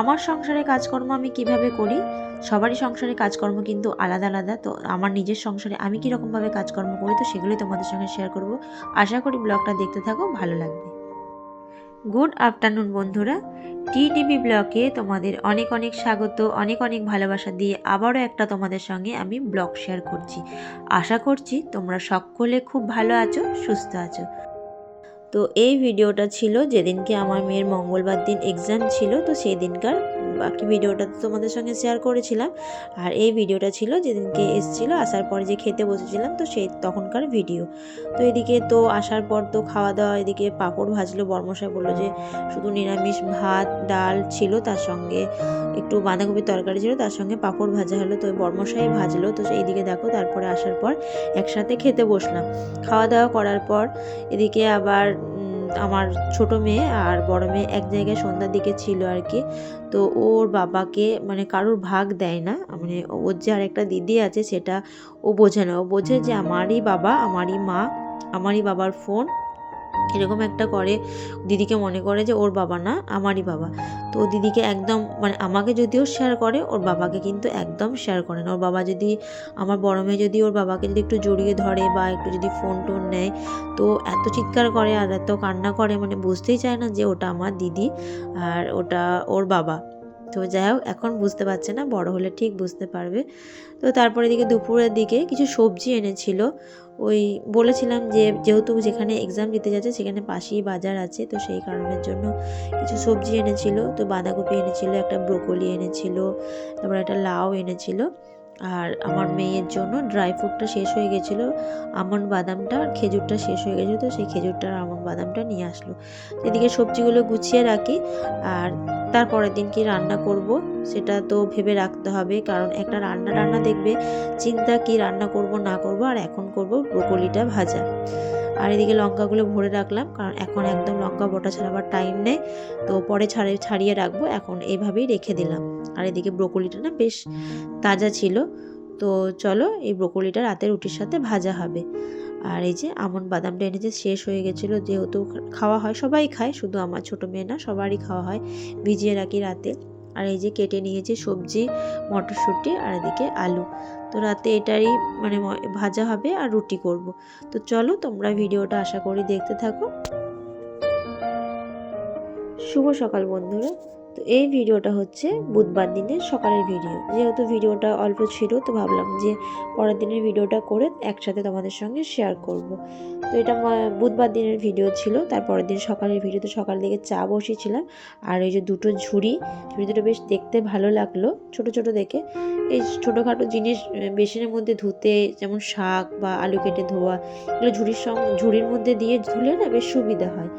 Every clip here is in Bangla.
আমার সংসারে কাজকর্ম আমি কীভাবে করি? সবারই সংসারে কাজকর্ম কিন্তু আলাদা আলাদা। তো আমার নিজের সংসারে আমি কীরকমভাবে কাজকর্ম করি, তো সেগুলোই তোমাদের সঙ্গে শেয়ার করব। আশা করি ব্লগটা দেখতে থাকো, ভালো লাগবে। গুড আফটারনুন বন্ধুরা। টি টিভি ব্লগে তোমাদের অনেক অনেক স্বাগত, অনেক অনেক ভালোবাসা দিয়ে আবারও একটা তোমাদের সঙ্গে আমি ব্লগ শেয়ার করছি। আশা করছি তোমরা সকলে খুব ভালো আছো, সুস্থ আছো। তো এই ভিডিওটা ছিল যেদিনকে আমার মেয়ের মঙ্গলবার দিন এক্সাম ছিল তো সেই দিনকার বাকি ভিডিওটা তো তোমাদের সঙ্গে শেয়ার করেছিলাম। আর এই ভিডিওটা ছিল যেদিনকে এসেছিল, আসার পরে যে খেতে বসেছিলাম, তো সেই তখনকার ভিডিও তো এদিকে তো আসার পর তো খাওয়া দাওয়া, এদিকে পাঁপড় ভাজলো, বর্মশাই বলল যে শুধু নিরামিষ ভাত, ডাল ছিল, তার সঙ্গে একটু বাঁধাকপির তরকারি ছিল, তার সঙ্গে পাঁপড় ভাজা হলো, তো বর্মশাই ভাজলো, তো এইদিকে দেখো, তারপরে আসার পর একসাথে খেতে বসলাম। খাওয়া দাওয়া করার পর এদিকে আবার আমার ছোট মেয়ে আর বড় মেয়ে এক জায়গায় সন্ধ্যার দিকে ছিল আর কি। তো ওর বাবাকে মানে কারোর ভাগ দেয় না। মানে ওর যে আর একটা দিদি আছে সেটা ও বোঝে না। ও বোঝে যে আমারই বাবা, আমারই মা, আমারই বাবার ফোন এরকম একটা করে, দিদিকে মনে করে যে ওর বাবা না, আমারই বাবা। তো দিদিকে একদম মানে আমাকে যদিও শেয়ার করে, ওর বাবাকে কিন্তু একদম শেয়ার করে না। ওর বাবা যদি, আমার বড় মেয়ে যদি ওর বাবাকে যদি একটু জড়িয়ে ধরে বা একটু যদি ফোন টোন নেয়, তো এত চিৎকার করে আর এত কান্না করে মানে বুঝতেই চায় না যে ওটা আমার দিদি আর ওটা ওর বাবা। তো যাই হোক, এখন বুঝতে পারছে না, বড় হলে ঠিক বুঝতে পারবে। তো তারপরে এদিকে দুপুরের দিকে কিছু সবজি এনেছিল। ওই বলেছিলাম যে, যেহেতু যেখানে এক্সাম দিতে যাচ্ছে সেখানে পাশেই বাজার আছে, তো সেই কারণের জন্য কিছু সবজি এনেছিল। তো বাঁধাকপি এনেছিল, একটা ব্রোকলি এনেছিল, তারপর একটা লাউ এনেছিল। আর আমার মেয়ের জন্য ড্রাই ফ্রুটটা শেষ হয়ে গেছিল, আমন বাদামটা আর খেজুরটা শেষ হয়ে গেছিল, তো সেই খেজুরটা আর আমন বাদামটা নিয়ে আসলো। এদিকে সবজিগুলো গুছিয়ে রাখি আর তারপরের দিন কি রান্না করব সেটা তো ভেবে রাখতে হবে, কারণ একটা রান্না রান্না দেখবে, চিন্তা কি রান্না করব না করব আর এখন করব ব্রোকলিটা ভাজা। আর এদিকে লঙ্কাগুলো ভরে রাখলাম, কারণ এখন একদম লঙ্কা বটা ছাড়াবার টাইম নেই। তো পরে ছাড়ে, ছাড়িয়ে রাখব, এখন এইভাবেই রেখে দিলাম। আর এদিকে ব্রোকলিটা না বেশ তাজা ছিল। তো চলো, এই ব্রোকলিটা রাতের রুটির সাথে ভাজা হবে। আর এই যে আমন বাদামটা এনেছে, শেষ হয়ে গেছিল। যেহেতু খাওয়া হয়, সবাই খায়, শুধু আমার ছোটো মেয়ে না, সবারই খাওয়া হয়। ভিজিয়ে রাখি রাতে। আর এই যে কেটে নিয়েছি সবজি, মটরশুঁটি আর এদিকে আলু। তো রাতে এটারই মানে ভাজা হবে আর রুটি করব। তো চলো তোমরা ভিডিওটা আশা করি দেখতে থাকো। শুভ সকাল বন্ধুরা। তো এই ভিডিওটা হচ্ছে বুধবার দিনের সকালের ভিডিও। যেহেতু ভিডিওটা অল্প ছিল, তো ভাবলাম যে পরের দিনের ভিডিওটা করে একসাথে তোমাদের সঙ্গে শেয়ার করব। তো এটা বুধবার দিনের ভিডিও ছিল তারপরের দিন সকালের ভিডিও, তো সকাল দিকে চা বসিয়েছিলাম আর এই যে দুটো ঝুড়ি ঝুড়ি দুটো বেশ দেখতে ভালো লাগল, ছোট ছোট দেখে। এই ছোটোখাটো জিনিস বেসিনের মধ্যে ধুতে, যেমন শাক বা আলু কেটে ধোয়া, এগুলো ঝুড়ির সঙ্গে, ঝুড়ির মধ্যে দিয়ে ধুলে না বেশ সুবিধা হয়।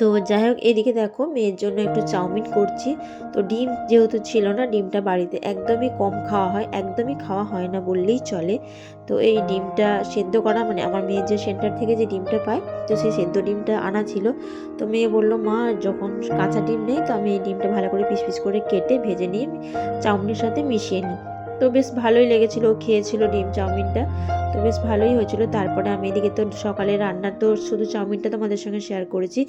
তো যাই হোক এদিকে দেখো মেয়ের জন্য একটু চাউমিন করছি। তো ডিম যেহেতু ছিল না, ডিমটা বাড়িতে একদমই কম খাওয়া হয়, একদমই খাওয়া হয় না বললেই চলে। তো এই ডিমটা সেদ্ধ করা মানে আমার মেয়ের যে সেন্টার থেকে যে ডিমটা পায়, তো সেই সেদ্ধ ডিমটা আনা ছিল। তো মেয়ে বলল, মা, যখন কাঁচা ডিম নেই, তো আমি এই ডিমটা ভালো করে পিস পিস করে কেটে ভেজে নিয়ে চাউমিনের সাথে মিশিয়ে নিই। তো বেশ ভালোই লেগেছিলো খেয়েছিল ডিম চাউমিনটা। তো বেশ ভালোই হয়েছিল। তারপরে আমি এদিকে তো সকালে রান্না তো শুধু চাউমিনটা তোমাদের সঙ্গে শেয়ার করেছি।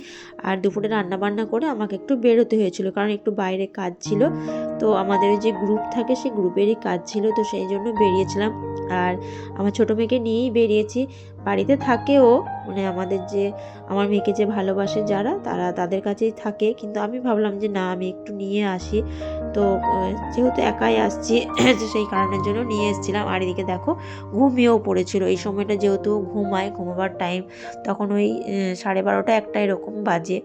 আর দুপুরে রান্না বান্না করে আমাকে একটু বেরোতে হয়েছিল, কারণ একটু বাইরে কাজ ছিল। তো আমাদের যে গ্রুপ থাকে, সেই গ্রুপেরই কাজ ছিল, তো সেই জন্য বেরিয়েছিলাম। আর আমার ছোটো মেয়েকে নিয়েই বেরিয়েছি। বাড়িতে থাকেও মানে আমাদের যে, আমার মেয়েকে যে ভালোবাসে যারা, তারা তাদের কাছেই থাকে। কিন্তু আমি ভাবলাম যে না, আমি একটু নিয়ে আসি। তো যেহেতু একাই আসছি সেই কারণের জন্য নিয়ে এসেছিলাম। আর এদিকে দেখো, ঘুমিয়েও পড়েছিল। এই সময়টা যেহেতু ঘুমায়, ঘুমাবার টাইম তখন ওই সাড়ে বারোটা একটা এরকম বাজে।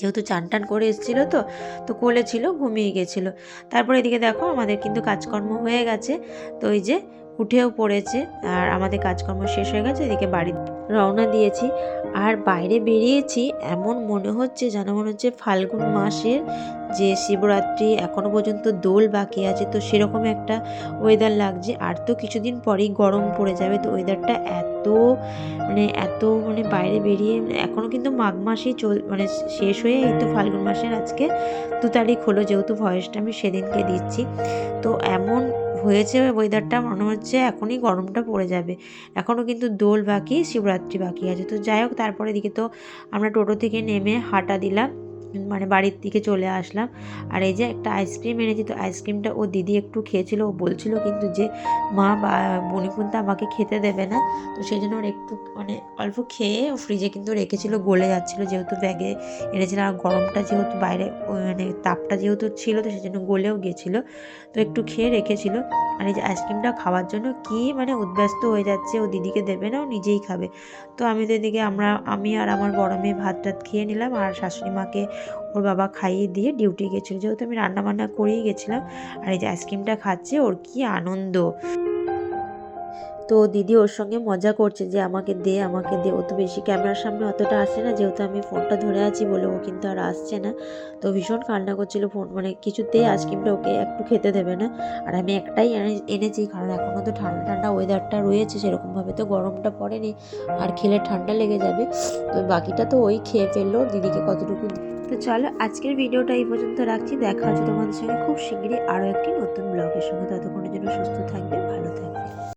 যেহেতু চান টান করে এসেছিল তো তো কোলে ছিল, ঘুমিয়ে গেছিল। তারপরে এদিকে দেখো, আমাদের কিন্তু কাজকর্ম হয়ে গেছে। তো ওই যে উঠেও পড়েছে, আর আমাদের কাজকর্ম শেষ হয়ে গেছে, এদিকে বাড়ি রওনা দিয়েছি। আর বাইরে বেরিয়েছি, এমন মনে হচ্ছে যেন মনে হচ্ছে ফাল্গুন মাসের যে শিবরাত্রি এখনও পর্যন্ত দোল বাকি আছে। তো সেরকম একটা ওয়েদার লাগছে। আর তো কিছুদিন পরেই গরম পড়ে যাবে। তো ওয়েদারটা এত মানে এত মানে বাইরে বেরিয়ে এখনও কিন্তু মাঘ মাসেই চল মানে শেষ হয়ে এই তো ফাল্গুন মাসের আজকে দু তারিখ হলো যেহেতু ভয়েসটা আমি সেদিনকে দিচ্ছি। তো এমন হয়েছে ওয়েদারটা মনে হচ্ছে এখনই গরমটা পড়ে যাবে। এখনও কিন্তু দোল বাকি, শিবরাত্রি বাকি আছে। তো যাই হোক, তারপরে দিকে তো আমরা টোটো থেকে নেমে হাঁটা দিলাম। মানে বাড়ির দিকে চলে আসলাম। আর এই যে একটা আইসক্রিম এনেছি, তো আইসক্রিমটা ও দিদি একটু খেয়েছিল, ও বলছিল কিন্তু যে মা বা বনিকুন্তা আমাকে খেতে দেবে না। তো সেই জন্য ওর একটু মানে অল্প খেয়ে ও ফ্রিজে কিন্তু রেখেছিল, গলে যাচ্ছিল যেহেতু ব্যাগে এনেছিলাম আর গরমটা যেহেতু বাইরে মানে তাপটা যেহেতু ছিল, তো সেই জন্য গলেও গেছিল। তো একটু খেয়ে রেখেছিল। আর এই যে আইসক্রিমটা খাওয়ার জন্য কি মানে উদ্ব্যস্ত হয়ে যাচ্ছে, ও দিদিকে দেবে না, ও নিজেই খাবে। তো আমি তো এদিকে আমরা, আমি আর আমার বড় মেয়ে ভাত টাত খেয়ে নিলাম। আর শাশুড়ি মাকে ওর বাবা খাইয়ে দিয়ে ডিউটি গেছিল। যেহেতু আমি রান্না বান্না করেই গেছিলাম, আর এই যে আইসক্রিমটা খাচ্ছে, ওর কি আনন্দ। তো দিদি ওর সঙ্গে মজা করছে যে আমাকে দে আমাকে দে। ও তো বেশি ক্যামেরার সামনে অতটা আসে না, যেহেতু আমি ফোনটা ধরে আছি বলে ও কিন্তু আর আসছে না। তো ভীষণ কান্না করছিল ফোন মানে কিছুতেই আইসক্রিমটা ওকে একটু খেতে দেবে না। আর আমি একটাই এনে- এনেছি, কারণ এখনও তো ঠান্ডা ঠান্ডা ওয়েদারটা রয়েছে, সেরকমভাবে তো গরমটা পড়েনি। আর খেলে ঠান্ডা লেগে যাবে। তো বাকিটা তো ওই খেয়ে ফেলল। দিদিকে কতটুকু তো চলো আজকের ভিডিওটা এই পর্যন্ত রাখছি। দেখা হচ্ছে তোমাদের সঙ্গে খুব শীঘ্রই আরও একটি নতুন ব্লগের সঙ্গে। ততক্ষণের জন্য সুস্থ থাকবে, ভালো থাকবে।